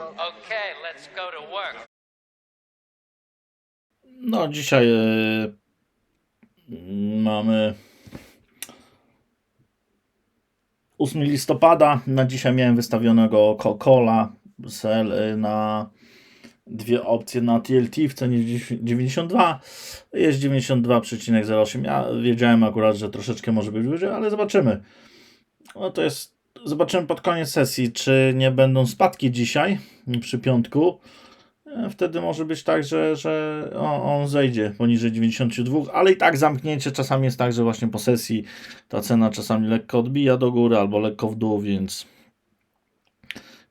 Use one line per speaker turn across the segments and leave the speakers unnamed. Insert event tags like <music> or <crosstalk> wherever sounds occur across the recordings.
Okay, let's go to work.
No, dzisiaj e, mamy 8 listopada. Na dzisiaj miałem wystawionego Coca-Cola e, na dwie opcje na TLT w cenie 92. Jest 92,08. Ja wiedziałem akurat, że troszeczkę może być wyżej, ale zobaczymy. No to jest. Zobaczymy pod koniec sesji, czy nie będą spadki dzisiaj przy piątku. E, Wtedy może być tak, że, że on, zejdzie poniżej 92, ale i tak zamknięcie czasami jest tak, że właśnie po sesji ta cena czasami lekko odbija do góry albo lekko w dół, więc,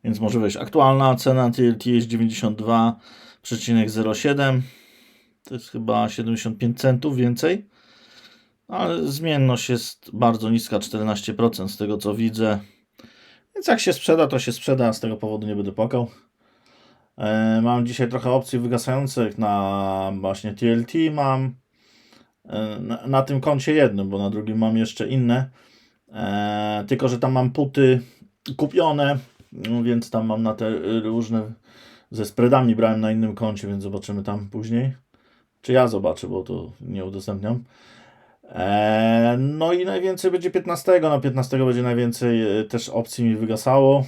więc może wejść. Aktualna cena TLT jest 92,07. To jest chyba 75 centów więcej. Ale zmienność jest bardzo niska, 14% z tego co widzę. Więc jak się sprzeda, to się sprzeda, z tego powodu nie będę płakał. E, Mam dzisiaj trochę opcji wygasających na właśnie TLT. Mam e, na, tym koncie jednym, bo na drugim mam jeszcze inne. E, tylko, że tam mam puty kupione, no więc tam mam na te różne ze spreadami brałem na innym koncie, więc zobaczymy tam później. Czy ja zobaczę, bo to nie udostępniam. E, no i najwięcej będzie 15. Na 15 będzie najwięcej e, też opcji mi wygasało.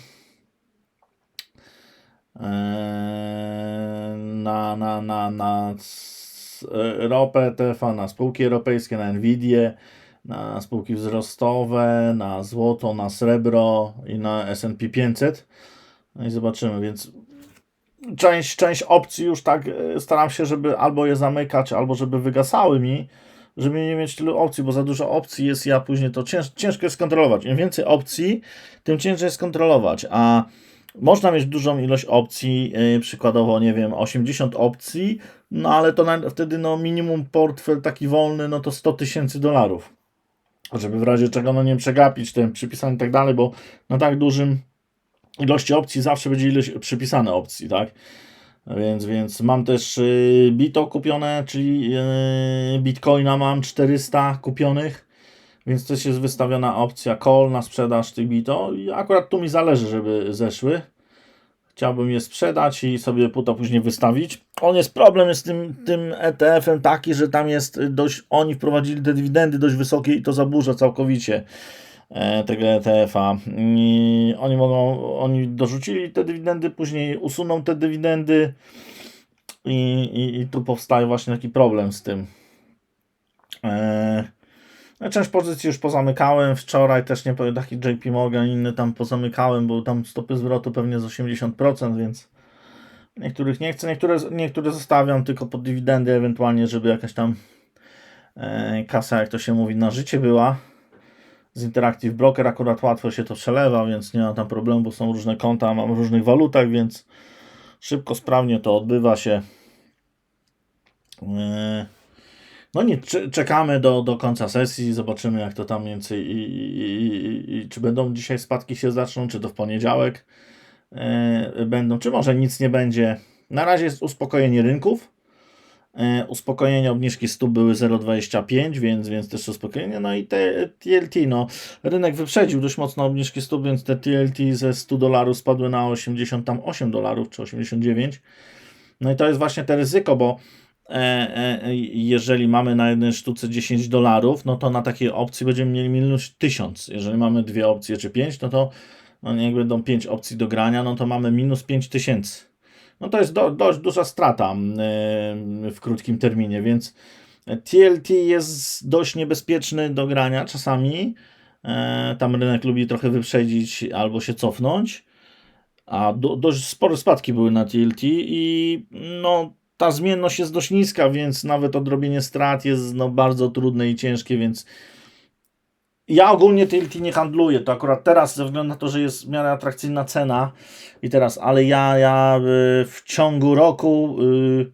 Eee, na, na, na, na e, ropę TFA, na spółki europejskie, na Nvidię, na spółki wzrostowe, na złoto, na srebro i na S&P 500. No i zobaczymy, więc część, część opcji już tak e, staram się, żeby albo je zamykać, albo żeby wygasały mi, żeby nie mieć tylu opcji, bo za dużo opcji jest, ja później to cięż, ciężko jest kontrolować. Im więcej opcji, tym ciężej jest kontrolować, a można mieć dużą ilość opcji, yy, przykładowo, nie wiem, 80 opcji, no ale to na, wtedy no minimum portfel taki wolny, no to 100 tysięcy dolarów. Żeby w razie czego no nie przegapić ten przypisany i tak dalej, bo na tak dużym ilości opcji zawsze będzie ilość przypisane opcji, tak? Więc, więc mam też yy, Bito kupione, czyli yy, Bitcoina mam 400 kupionych. Więc też jest wystawiona opcja call na sprzedaż tych bito i akurat tu mi zależy, żeby zeszły. Chciałbym je sprzedać i sobie puta później wystawić. On jest problem jest z tym, tym ETF-em taki, że tam jest dość, oni wprowadzili te dywidendy dość wysokie i to zaburza całkowicie tego ETF-a. I oni mogą, oni dorzucili te dywidendy, później usuną te dywidendy i, i, i tu powstaje właśnie taki problem z tym. E, no, Część pozycji już pozamykałem. Wczoraj też nie powiem, taki JP Morgan, inny tam pozamykałem, bo tam stopy zwrotu pewnie z 80%, więc niektórych nie chcę, niektóre, niektóre zostawiam tylko pod dywidendy, ewentualnie, żeby jakaś tam e, kasa, jak to się mówi, na życie była. Z Interactive Broker akurat łatwo się to przelewa, więc nie ma tam problemu, bo są różne konta, mam w różnych walutach, więc szybko, sprawnie to odbywa się. E, no nie, cze- czekamy do, do końca sesji, zobaczymy jak to tam więcej i, i, i, i czy będą dzisiaj spadki się zaczną, czy to w poniedziałek e, będą, czy może nic nie będzie. Na razie jest uspokojenie rynków. E, uspokojenie obniżki stóp były 0,25, więc, więc też uspokojenie. No i te TLT, no rynek wyprzedził dość mocno obniżki stóp, więc te TLT ze 100 dolarów spadły na 88 dolarów czy 89. No i to jest właśnie te ryzyko, bo e, e, jeżeli mamy na jednej sztuce 10 dolarów, no to na takiej opcji będziemy mieli minus 1000. Jeżeli mamy dwie opcje czy 5, no to no jak będą 5 opcji do grania, no to mamy minus 5000. No to jest do, dość duża strata mm, e, w krótkim terminie, więc TLT jest dość niebezpieczny do grania czasami. E, Tam rynek lubi trochę wyprzedzić albo się cofnąć. A do, dość spore spadki były na TLT i no ta zmienność jest dość niska, więc nawet odrobienie strat jest no, bardzo trudne i ciężkie, więc ja ogólnie TLT nie handluję. To akurat teraz, ze względu na to, że jest w miarę atrakcyjna cena i teraz, ale ja, ja y, w ciągu roku, y,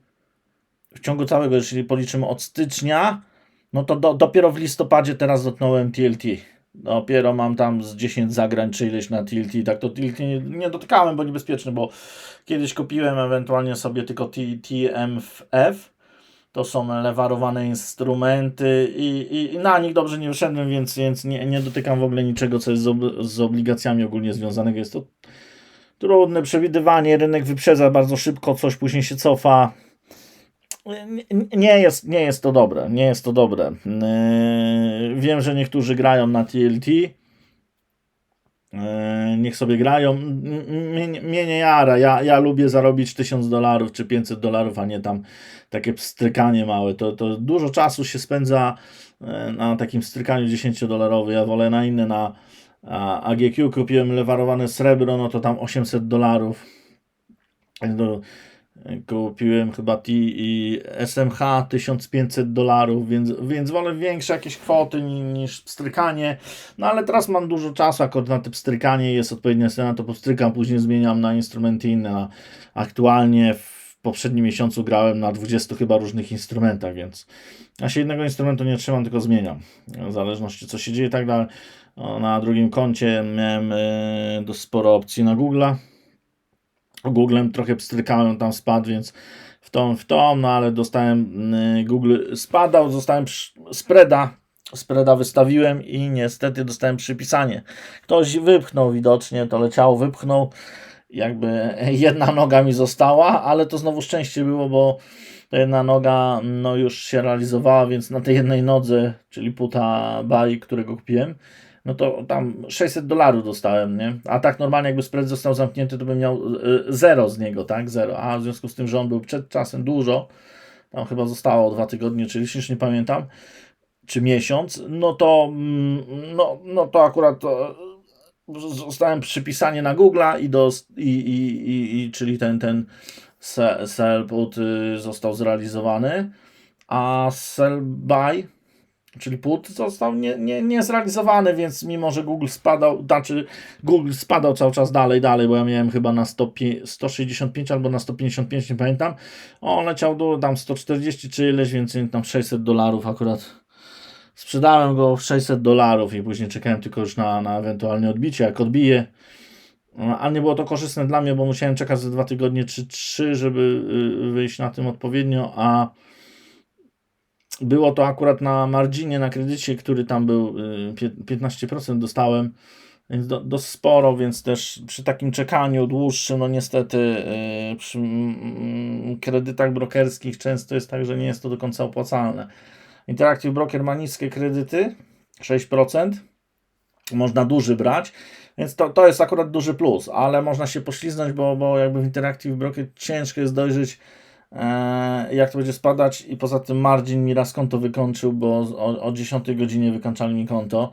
w ciągu całego, jeżeli policzymy od stycznia, no to do, dopiero w listopadzie teraz dotknąłem TLT. Dopiero mam tam z 10 zagrań czy ileś na TLT. Tak to TLT nie, nie dotykałem, bo niebezpieczny, bo kiedyś kupiłem ewentualnie sobie tylko TMF. To są lewarowane instrumenty i, i, i na nich dobrze nie wyszedłem, więc, więc nie, nie dotykam w ogóle niczego, co jest z, ob, z obligacjami ogólnie związanego. Jest to trudne przewidywanie, rynek wyprzedza bardzo szybko, coś później się cofa. Nie- jest, nie jest to dobre, nie jest to dobre. Yy, Wiem, że niektórzy grają na TLT. Yy, Niech sobie grają. Mnie, mnie nie jara. Ja, ja lubię zarobić 1000 dolarów czy 500 dolarów, a nie tam takie pstrykanie małe. To, to dużo czasu się spędza e, na takim strykaniu 10-dolarowym. Ja wolę na inne, na AGQ kupiłem lewarowane srebro, no to tam 800 dolarów. Kupiłem chyba T i SMH 1500 dolarów, więc, więc wolę większe jakieś kwoty ni- niż pstrykanie. No ale teraz mam dużo czasu, akurat na te pstrykanie jest odpowiednia cena, to postrykam, później zmieniam na instrumenty inne. Aktualnie w poprzednim miesiącu grałem na 20 chyba różnych instrumentach, więc ja się jednego instrumentu nie trzymam, tylko zmieniam. W zależności co się dzieje i tak dalej. Na drugim koncie miałem dość sporo opcji na Google'a. Googlem trochę pstrykałem, tam spadł, więc w tą, w tą, no ale dostałem, y, Google spadał, dostałem przy- spreada, spreada wystawiłem i niestety dostałem przypisanie. Ktoś wypchnął widocznie, to leciało, wypchnął, jakby jedna noga mi została, ale to znowu szczęście było, bo ta jedna noga no już się realizowała, więc na tej jednej nodze, czyli puta baj, którego kupiłem, no to tam 600 dolarów dostałem, nie? A tak normalnie jakby spread został zamknięty, to bym miał y, zero z niego, tak? Zero. A w związku z tym, że on był przed czasem dużo, tam chyba zostało dwa tygodnie, czy już nie pamiętam, czy miesiąc, no to mm, no, no to akurat to, zostałem przypisanie na Google'a i, do, i, i, i, i czyli ten, ten se- sell put y, został zrealizowany, a sell buy czyli put został nie, nie, nie zrealizowany, więc mimo, że Google spadał, znaczy Google spadał cały czas dalej, dalej, bo ja miałem chyba na 100, 165 albo na 155, nie pamiętam, on leciał do tam 140 czy ileś, więc tam 600 dolarów akurat sprzedałem go w 600 dolarów i później czekałem tylko już na, na ewentualne odbicie, jak odbije, no, ale nie było to korzystne dla mnie, bo musiałem czekać ze dwa tygodnie czy trzy, żeby y, wyjść na tym odpowiednio, a było to akurat na marginie, na kredycie, który tam był y, pie- 15% dostałem, więc do, dość sporo, więc też przy takim czekaniu dłuższym, no niestety y, przy mm, kredytach brokerskich często jest tak, że nie jest to do końca opłacalne. Interactive Broker ma niskie kredyty, 6%, można duży brać, więc to, to jest akurat duży plus, ale można się pośliznąć, bo, bo jakby w Interactive Broker ciężko jest dojrzeć jak to będzie spadać i poza tym margin mi raz konto wykończył, bo o, o 10 godzinie wykończali mi konto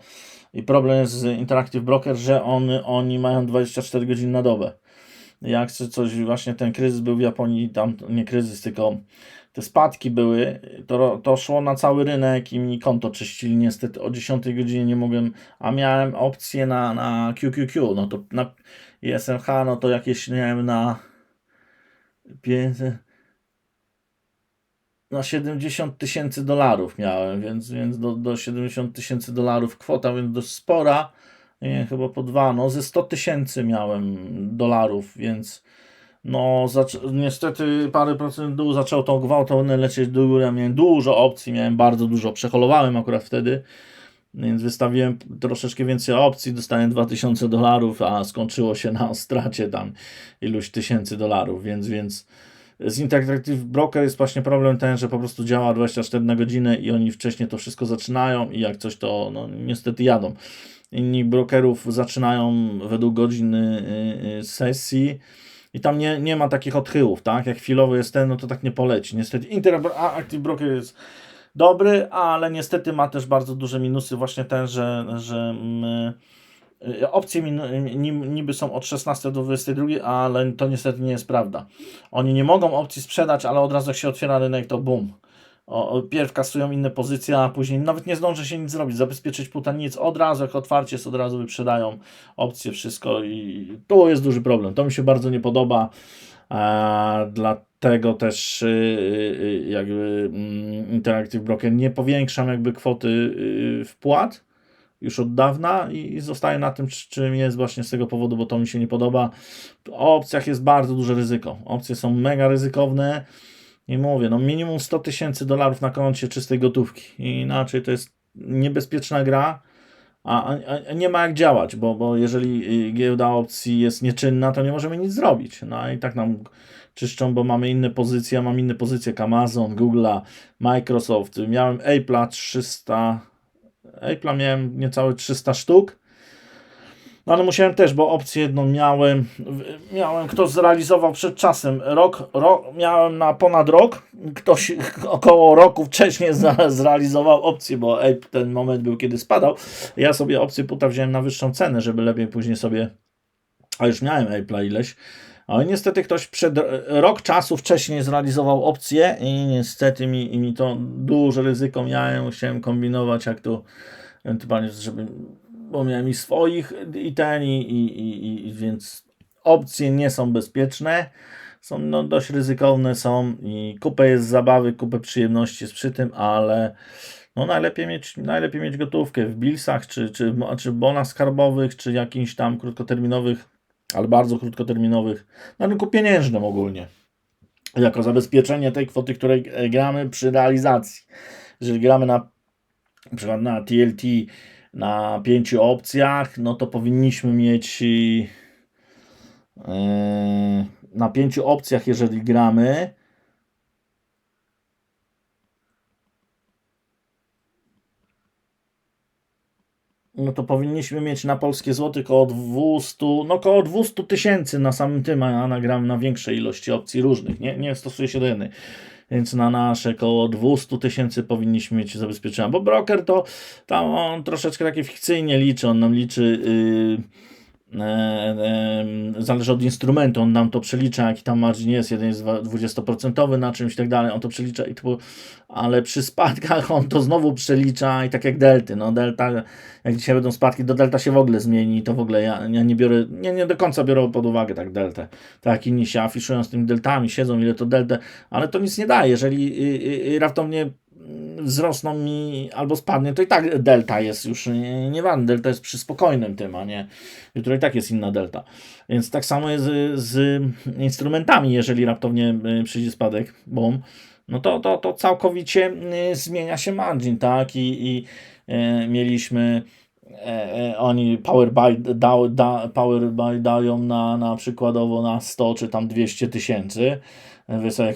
i problem jest z Interactive Broker, że on, oni mają 24 godziny na dobę. Jak coś, właśnie ten kryzys był w Japonii, tam nie kryzys, tylko te spadki były, to, to szło na cały rynek i mi konto czyścili. Niestety o 10 godzinie nie mogłem, a miałem opcję na, na QQQ, no to na SMH, no to jakieś miałem na 500, na 70 tysięcy dolarów miałem, więc, więc do, do 70 tysięcy dolarów kwota, więc dość spora, nie, chyba po dwa, no ze 100 tysięcy miałem dolarów, więc no niestety parę procent dół zaczął to gwałtownie lecieć do góry, ja miałem dużo opcji, miałem bardzo dużo, przeholowałem akurat wtedy, więc wystawiłem troszeczkę więcej opcji, dostałem 2000 dolarów, a skończyło się na stracie tam iluś tysięcy dolarów, więc, więc z Interactive Broker jest właśnie problem ten, że po prostu działa 24 na godzinę i oni wcześniej to wszystko zaczynają i jak coś to no, niestety jadą. Inni brokerów zaczynają według godziny y, y, sesji i tam nie, nie ma takich odchyłów, tak? Jak chwilowy jest ten, no to tak nie poleci. Niestety Interactive Broker jest dobry, ale niestety ma też bardzo duże minusy właśnie ten, że, że mm, opcje min- ni- niby są od 16 do 22, ale to niestety nie jest prawda. Oni nie mogą opcji sprzedać, ale od razu jak się otwiera rynek, to bum. O, pierw kasują inne pozycje, a później nawet nie zdąży się nic zrobić, zabezpieczyć puta nic. Od razu, jak otwarcie jest, od razu wyprzedają opcje, wszystko i tu jest duży problem. To mi się bardzo nie podoba. A dlatego też y, y, jakby mm, Interactive Broker nie powiększam jakby kwoty y, wpłat już od dawna i, i zostaję na tym, czy- czym jest właśnie z tego powodu, bo to mi się nie podoba. W opcjach jest bardzo duże ryzyko. Opcje są mega ryzykowne i mówię, no minimum 100 tysięcy dolarów na koncie czystej gotówki. I inaczej to jest niebezpieczna gra. a, a, nie ma jak działać, bo, bo jeżeli y, giełda opcji jest nieczynna, to nie możemy nic zrobić. No i tak nam czyszczą, bo mamy inne pozycje. Ja mam inne pozycje jak Amazon, Google'a, Microsoft. Miałem Apple'a 300, Apple'a miałem niecałe 300 sztuk. No ale musiałem też, bo opcję jedną miałem, miałem, ktoś zrealizował przed czasem, rok, rok miałem na ponad rok, ktoś <laughs> około roku wcześniej zrealizował opcję, bo ten moment był, kiedy spadał. Ja sobie opcję puta wziąłem na wyższą cenę, żeby lepiej później sobie, a już miałem Apple'a ileś, ale niestety ktoś przed rok czasu wcześniej zrealizował opcję i niestety mi, i mi to duże ryzyko miałem, musiałem kombinować jak tu ewentualnie, żeby, bo miałem i swoich i ten i, i, i, i więc opcje nie są bezpieczne, są no, dość ryzykowne są i kupę jest zabawy, kupę przyjemności jest przy tym, ale no najlepiej mieć, najlepiej mieć gotówkę w bilsach, czy, czy, czy bonach skarbowych, czy jakichś tam krótkoterminowych, ale bardzo krótkoterminowych, na rynku pieniężnym ogólnie. Jako zabezpieczenie tej kwoty, której e, gramy przy realizacji. Jeżeli gramy na, na na TLT na pięciu opcjach, no to powinniśmy mieć yy, na pięciu opcjach, jeżeli gramy, no to powinniśmy mieć na polskie złoty około 200, no około 200 tysięcy na samym tym, a nagram na większej ilości opcji różnych, nie, nie stosuję się do jednej. Więc na nasze około 200 tysięcy powinniśmy mieć zabezpieczenia, bo broker to tam on troszeczkę takie fikcyjnie liczy, on nam liczy yy, zależy od instrumentu, on nam to przelicza, jaki tam margin jest, jeden jest 20% na czymś i tak dalej, on to przelicza, i ale przy spadkach on to znowu przelicza i tak jak delty, no delta, jak dzisiaj będą spadki, do delta się w ogóle zmieni, to w ogóle ja, ja nie biorę, nie, nie do końca biorę pod uwagę tak deltę, tak inni się afiszują z tymi deltami, siedzą ile to deltę, ale to nic nie daje, jeżeli y, y, y, raptownie wzrosną mi albo spadnie, to i tak delta jest już nie, nie ważne, delta jest przy spokojnym tym, a nie, jutro i tak jest inna delta. Więc tak samo jest z, z instrumentami, jeżeli raptownie y, przyjdzie spadek, boom, no to, to, to całkowicie y, zmienia się margin, tak, i, i y, mieliśmy e, e, oni power buy, da, da, power buy dają na, na przykładowo na 100 czy tam 200 tysięcy wy sobie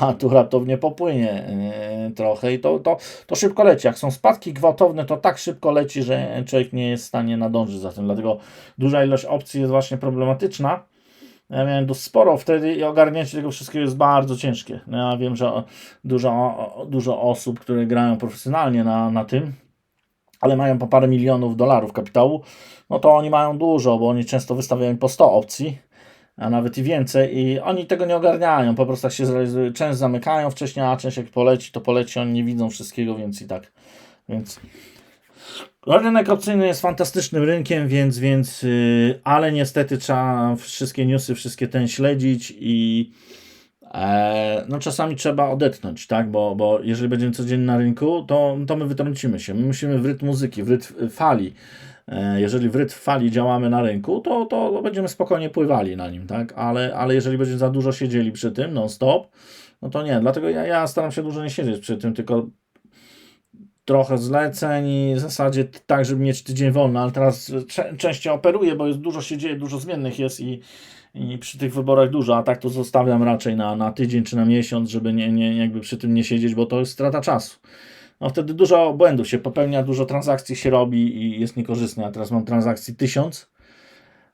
a tu raptownie popłynie e, trochę i to, to, to szybko leci. Jak są spadki gwałtowne, to tak szybko leci, że człowiek nie jest w stanie nadążyć za tym. Dlatego duża ilość opcji jest właśnie problematyczna. Ja miałem dość sporo wtedy i ogarnięcie tego wszystkiego jest bardzo ciężkie. No Ja wiem, że dużo, dużo osób, które grają profesjonalnie na, na tym, ale mają po parę milionów dolarów kapitału, no to oni mają dużo, bo oni często wystawiają po 100 opcji, a nawet i więcej i oni tego nie ogarniają, po prostu się zrealizuje, część zamykają wcześniej, a część jak poleci, to poleci, oni nie widzą wszystkiego, więc i tak, więc rynek opcyjny jest fantastycznym rynkiem, więc, więc yy, ale niestety trzeba wszystkie newsy, wszystkie ten śledzić i no czasami trzeba odetchnąć, tak, bo, bo jeżeli będziemy codziennie na rynku, to, to my wytrącimy się, my musimy w rytm muzyki, w rytm fali, E, jeżeli w rytm fali działamy na rynku, to, to będziemy spokojnie pływali na nim, tak? Ale, ale jeżeli będziemy za dużo siedzieli przy tym, non-stop, no to nie. Dlatego ja, ja staram się dużo nie siedzieć przy tym, tylko trochę zleceń i w zasadzie tak, żeby mieć tydzień wolny, ale teraz częściej operuję, bo jest dużo się dzieje, dużo zmiennych jest i, i przy tych wyborach dużo, a tak to zostawiam raczej na, na tydzień czy na miesiąc, żeby nie, nie, jakby przy tym nie siedzieć, bo to jest strata czasu no wtedy dużo błędów się popełnia, dużo transakcji się robi i jest niekorzystne. A teraz mam transakcji tysiąc.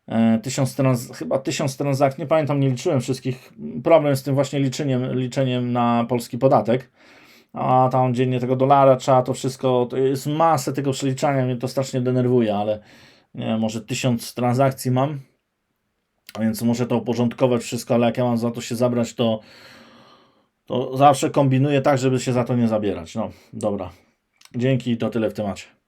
E, Tysiąc trans, chyba tysiąc transakcji, nie pamiętam, nie liczyłem wszystkich. Problem z tym właśnie liczeniem, liczeniem na polski podatek. A tam dziennie tego dolara trzeba to wszystko, to jest masę tego przeliczania, mnie to strasznie denerwuje, ale nie może tysiąc transakcji mam, więc muszę to uporządkować wszystko, ale jak ja mam za to się zabrać, to to zawsze kombinuję tak, żeby się za to nie zabierać. No, dobra. Dzięki, to tyle w temacie.